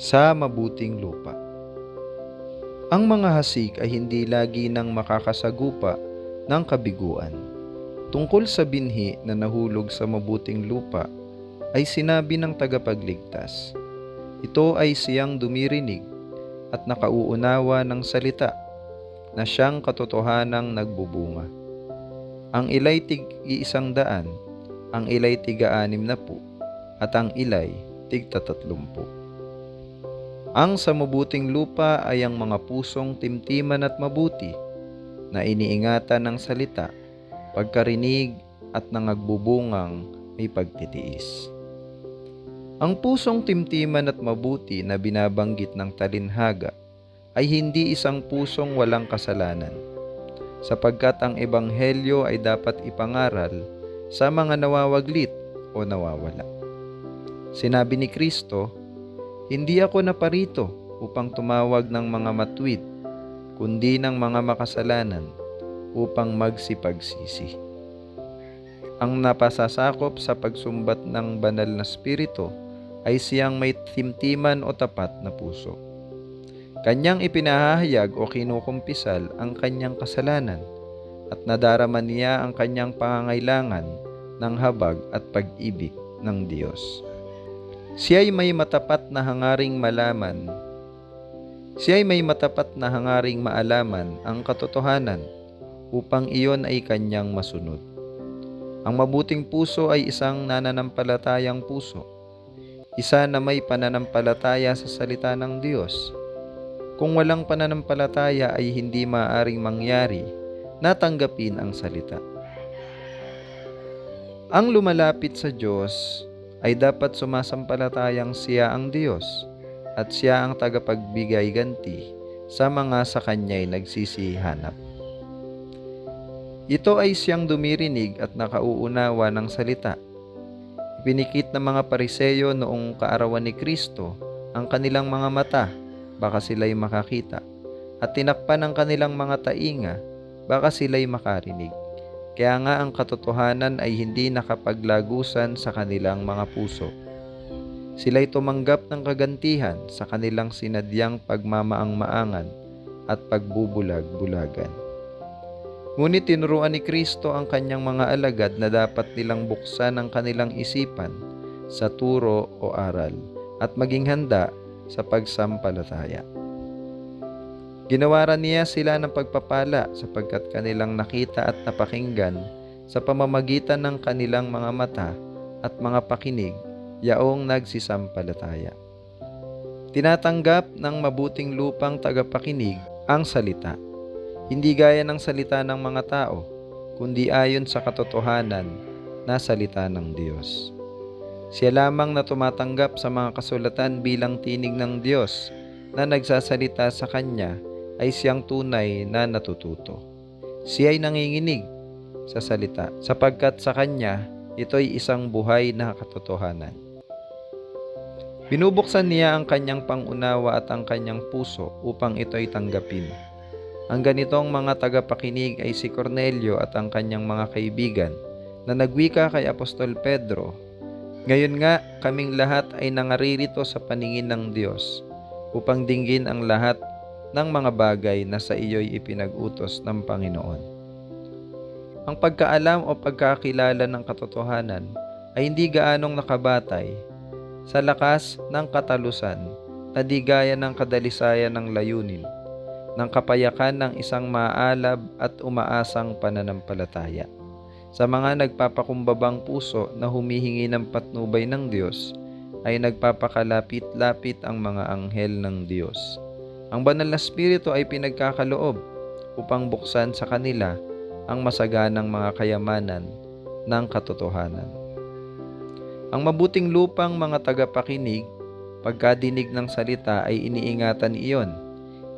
sa mabuting lupa. Ang mga hasik ay hindi lagi nang makakasagupa ng kabiguan. Tungkol sa binhi na nahulog sa mabuting lupa ay sinabi ng tagapagligtas. Ito ay siyang dumirinig at nakauunawa ng salita na siyang katotohanang nagbubunga. Ang ilay tig iisang daan, ang ilay tiga anim na po, at ang ilay tigta tatlumpu. Ang sa mabuting lupa ay ang mga pusong timtiman at mabuti na iniingatan ng salita, pagkarinig at nangagbubungang may pagtitiis. Ang pusong timtiman at mabuti na binabanggit ng talinhaga ay hindi isang pusong walang kasalanan, sapagkat ang ebanghelyo ay dapat ipangaral sa mga nawawaglit o nawawala. Sinabi ni Kristo, Hindi ako naparito upang tumawag ng mga matwid, kundi ng mga makasalanan upang magsipagsisi. Ang napasasakop sa pagsumbat ng banal na spirito ay siyang may timtiman o tapat na puso. Kanyang ipinahahayag o kinukumpisal ang kanyang kasalanan at nadarama niya ang kanyang pangangailangan ng habag at pag-ibig ng Diyos. Siya'y may matapat na hangaring malaman. Siya'y may matapat na hangaring maalaman ang katotohanan upang iyon ay kanyang masunod. Ang mabuting puso ay isang nananampalatayang puso. Isa na may pananampalataya sa salita ng Diyos. Kung walang pananampalataya ay hindi maaaring mangyari na tanggapin ang salita. Ang lumalapit sa Diyos ay dapat sumasampalatayang siya ang Diyos at siya ang tagapagbigay ganti sa mga sa kanya'y nagsisihanap. Ito ay siyang dumirinig at nakauunawa ng salita. Pinikit ng mga pariseyo noong kaarawan ni Kristo ang kanilang mga mata, baka sila'y makakita, at tinakpan ang kanilang mga tainga, baka sila'y makarinig. Kaya nga ang katotohanan ay hindi nakapaglagusan sa kanilang mga puso. Sila'y tumanggap ng kagantihan sa kanilang sinadyang pagmamaang-maangan at pagbubulag-bulagan. Ngunit tinuruan ni Kristo ang kanyang mga alagad na dapat nilang buksan ang kanilang isipan sa turo o aral at maging handa sa pagsampalataya. Ginawaran niya sila ng pagpapala sapagkat kanilang nakita at napakinggan sa pamamagitan ng kanilang mga mata at mga pakinig yaong nagsisampalataya. Tinatanggap ng mabuting lupang tagapakinig ang salita. Hindi gaya ng salita ng mga tao, kundi ayon sa katotohanan na salita ng Diyos. Siya lamang na tumatanggap sa mga kasulatan bilang tinig ng Diyos na nagsasalita sa Kanya ay siyang tunay na natututo. Siya ay nanginginig sa salita sapagkat sa Kanya ito'y isang buhay na katotohanan. Binubuksan niya ang kanyang pangunawa at ang kanyang puso upang ito'y tanggapin. Ang ganitong mga tagapakinig ay si Cornelio at ang kanyang mga kaibigan na nagwika kay Apostol Pedro. Ngayon nga, kaming lahat ay nangaririto sa paningin ng Diyos upang dinggin ang lahat ng mga bagay na sa iyo'y ipinag-utos ng Panginoon. Ang pagkaalam o pagkakilala ng katotohanan ay hindi gaanong nakabatay sa lakas ng katalusan na di gaya ng kadalisayan ng layunin, ng kapayakan ng isang maalab at umaasang pananampalataya. Sa mga nagpapakumbabang puso na humihingi ng patnubay ng Diyos, ay nagpapakalapit-lapit ang mga anghel ng Diyos. Ang banal na spirito ay pinagkakaloob upang buksan sa kanila ang masaganang mga kayamanan ng katotohanan. Ang mabuting lupang mga tagapakinig, pagkadinig ng salita ay iniingatan iyon.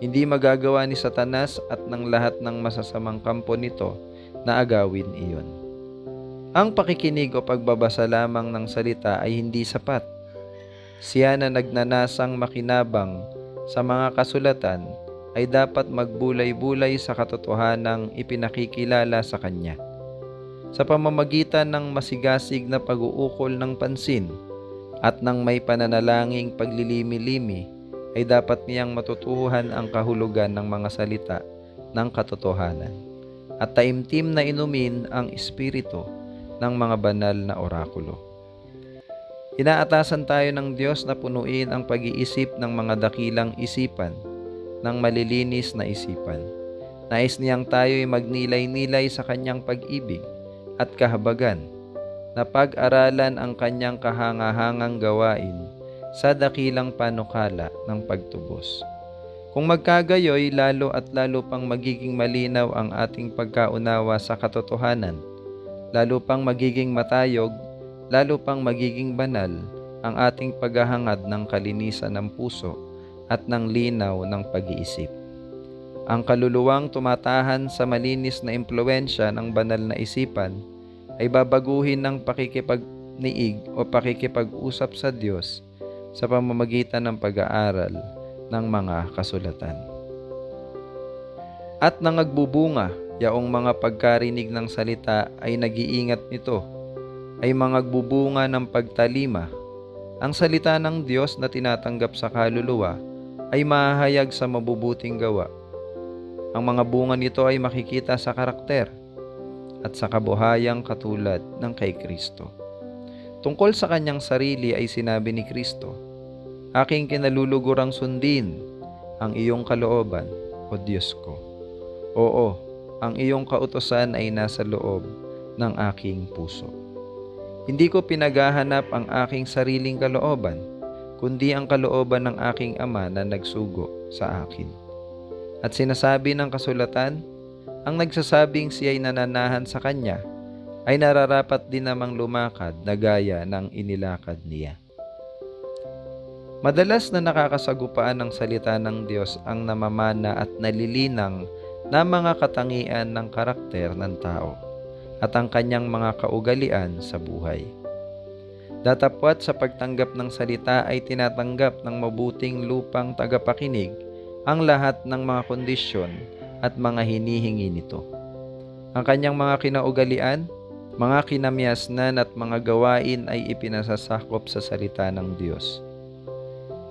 Hindi magagawa ni Satanas at ng lahat ng masasamang kampo nito na agawin iyon. Ang pakikinig o pagbabasa lamang ng salita ay hindi sapat. Siya na nagnanasang makinabang sa mga kasulatan ay dapat magbulay-bulay sa katotohanang ipinakikilala sa Kanya. Sa pamamagitan ng masigasig na pag-uukol ng pansin at ng may pananalanging paglilimi-limi ay dapat niyang matutuhan ang kahulugan ng mga salita ng katotohanan at taimtim na inumin ang espiritu ng mga banal na orakulo. Inaatasan tayo ng Diyos na punuin ang pag-iisip ng mga dakilang isipan, ng malilinis na isipan. Nais niyang tayo'y magnilay-nilay sa kanyang pag-ibig at kahabagan, na pag-aralan ang kanyang kahangahangang gawain sa dakilang panukala ng pagtubos. Kung magkagayoy, lalo at lalo pang magiging malinaw ang ating pagkaunawa sa katotohanan, lalo pang magiging matayog, lalo pang magiging banal ang ating paghahangad ng kalinisan ng puso at ng linaw ng pag-iisip. Ang kaluluwang tumatahan sa malinis na impluensya ng banal na isipan ay babaguhin ng pakikipagniig o pakikipag-usap sa Diyos sa pamamagitan ng pag-aaral ng mga kasulatan. At nangagbubunga, yaong mga pagkarinig ng salita ay nag-iingat nito, ay mangagbubunga ng pagtalima. Ang salita ng Diyos na tinatanggap sa kaluluwa ay mahahayag sa mabubuting gawa. Ang mga bunga nito ay makikita sa karakter at sa kabuhayang katulad ng kay Kristo. Tungkol sa kanyang sarili ay sinabi ni Kristo, Aking kinalulugurang sundin ang iyong kalooban, O Diyos ko. Oo, ang iyong kautosan ay nasa loob ng aking puso. Hindi ko pinaghahanap ang aking sariling kalooban, kundi ang kalooban ng aking ama na nagsugo sa akin. At sinasabi ng kasulatan, ang nagsasabing siya'y nananahan sa kanya ay nararapat din namang lumakad na gaya ng inilakad niya. Madalas na nakakasagupaan ng salita ng Diyos ang namamana at nalilinang na mga katangian ng karakter ng tao at ang kanyang mga kaugalian sa buhay. Datapwat sa pagtanggap ng salita ay tinatanggap ng mabuting lupang tagapakinig ang lahat ng mga kondisyon at mga hinihingi nito. Ang kanyang mga kinaugalian, mga kinamyasnan at mga gawain ay ipinasasakop sa salita ng Diyos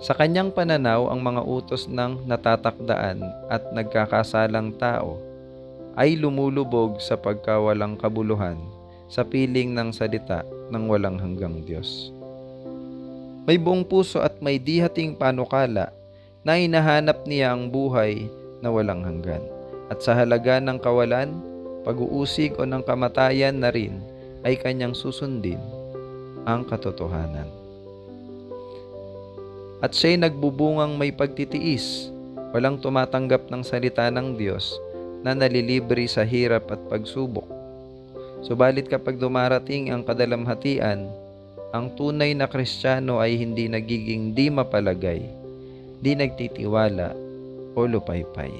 sa kanyang pananaw, ang mga utos ng natatakdaan at nagkakasalang tao ay lumulubog sa pagkawalang kabuluhan sa piling ng salita ng walang hanggang Diyos. May buong puso at may dihating panukala na hinahanap niya ang buhay na walang hanggan. At sa halaga ng kawalan, pag-uusig o ng kamatayan na rin ay kanyang susundin ang katotohanan at siya'y nagbubungang may pagtitiis, walang tumatanggap ng salita ng Diyos na nalilibre sa hirap at pagsubok. Subalit kapag dumarating ang kadalamhatian, ang tunay na kristyano ay hindi nagiging di mapalagay, di nagtitiwala o lupaypay.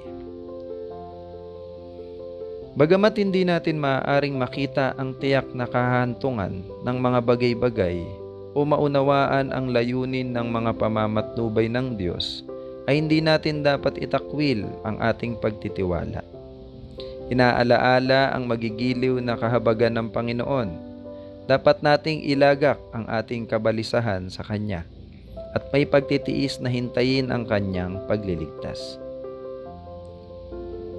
Bagamat hindi natin maaaring makita ang tiyak na kahantungan ng mga bagay-bagay o maunawaan ang layunin ng mga pamamatnubay ng Diyos, ay hindi natin dapat itakwil ang ating pagtitiwala. Inaalaala ang magigiliw na kahabagan ng Panginoon. Dapat nating ilagak ang ating kabalisahan sa Kanya at may pagtitiis na hintayin ang Kanyang pagliligtas.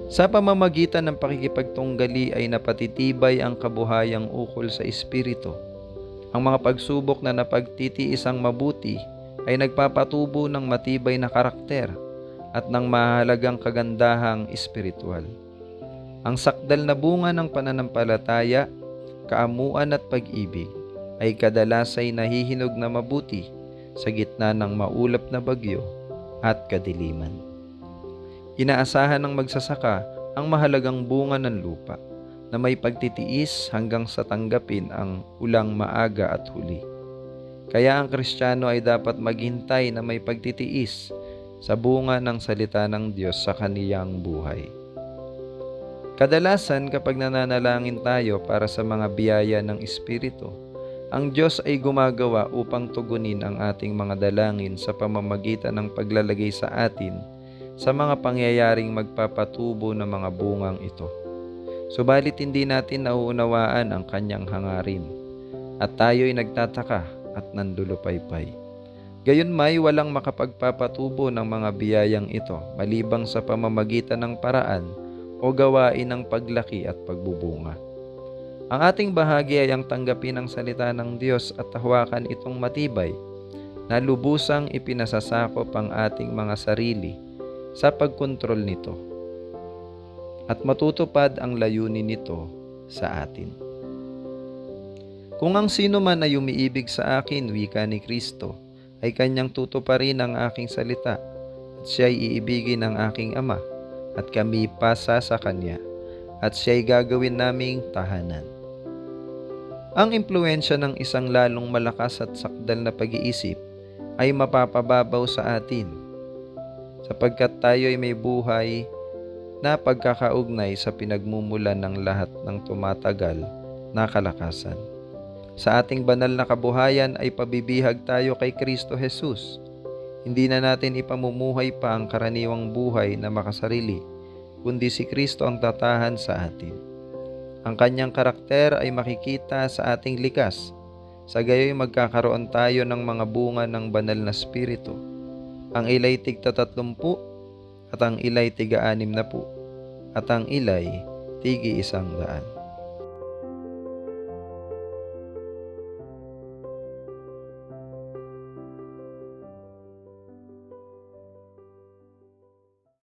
Sa pamamagitan ng pakikipagtunggali ay napatitibay ang kabuhayang ukol sa Espiritu ang mga pagsubok na napagtitiis ang mabuti ay nagpapatubo ng matibay na karakter at ng mahalagang kagandahang espiritual. Ang sakdal na bunga ng pananampalataya, kaamuan at pag-ibig ay kadalas ay nahihinog na mabuti sa gitna ng maulap na bagyo at kadiliman. Inaasahan ng magsasaka ang mahalagang bunga ng lupa na may pagtitiis hanggang sa tanggapin ang ulang maaga at huli. Kaya ang Kristiyano ay dapat maghintay na may pagtitiis sa bunga ng salita ng Diyos sa kaniyang buhay. Kadalasan kapag nananalangin tayo para sa mga biyaya ng Espiritu, ang Diyos ay gumagawa upang tugunin ang ating mga dalangin sa pamamagitan ng paglalagay sa atin sa mga pangyayaring magpapatubo ng mga bungang ito. Subalit hindi natin nauunawaan ang kanyang hangarin at tayo'y nagtataka at nandulupaypay. Gayon may walang makapagpapatubo ng mga biyayang ito malibang sa pamamagitan ng paraan o gawain ng paglaki at pagbubunga. Ang ating bahagi ay ang tanggapin ang salita ng Diyos at hawakan itong matibay na lubusang ipinasasakop ang ating mga sarili sa pagkontrol nito at matutupad ang layunin nito sa atin. Kung ang sino man ay umiibig sa akin, wika ni Kristo, ay kanyang tutuparin ang aking salita at siya'y iibigin ng aking Ama at kami pasa sa Kanya at siya'y gagawin naming tahanan. Ang impluensya ng isang lalong malakas at sakdal na pag-iisip ay mapapababaw sa atin sapagkat tayo ay may buhay na pagkakaugnay sa pinagmumulan ng lahat ng tumatagal na kalakasan. Sa ating banal na kabuhayan ay pabibihag tayo kay Kristo Jesus. Hindi na natin ipamumuhay pa ang karaniwang buhay na makasarili, kundi si Kristo ang tatahan sa atin. Ang kanyang karakter ay makikita sa ating likas. Sa gayoy magkakaroon tayo ng mga bunga ng banal na spirito. Ang ilay tigta tatlumpu at ang ilay tiga anim na po at ang ilay tigi isang daan.